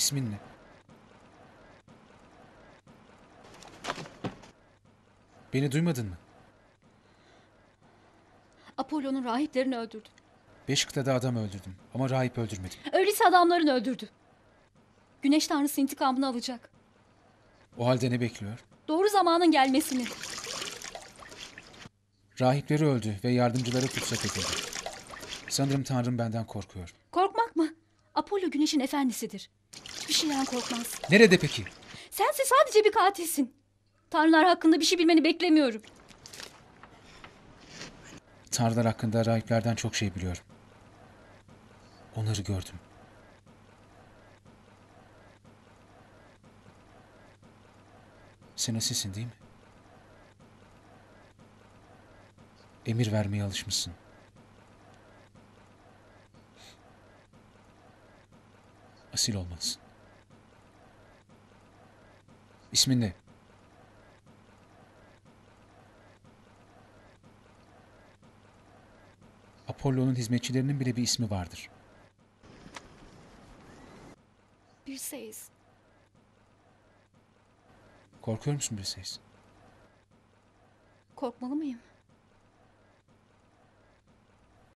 İsmin ne? Beni duymadın mı? Apollo'nun rahiplerini öldürdü. Beş kıtada adam öldürdüm ama rahip öldürmedim. Öyleyse adamlarını öldürdü. Güneş tanrısı intikamını alacak. O halde ne bekliyor? Doğru zamanın gelmesini. Rahipleri öldü ve yardımcıları tutsak edildi. Sanırım Tanrım benden korkuyor. Korkmak mı? Apollo güneşin efendisidir. Hiçbir şeyden korkmaz. Nerede peki? Sense sadece bir katilsin. Tanrılar hakkında bir şey bilmeni beklemiyorum. Tanrılar hakkında rahiplerden çok şey biliyorum. Onları gördüm. Sen Asisin değil mi? Emir vermeye alışmışsın. Asil olmalısın. İsmin ne? Apollo'nun hizmetçilerinin bile bir ismi vardır. Bir seyiz. Korkuyor musun Briseis? Korkmalı mıyım?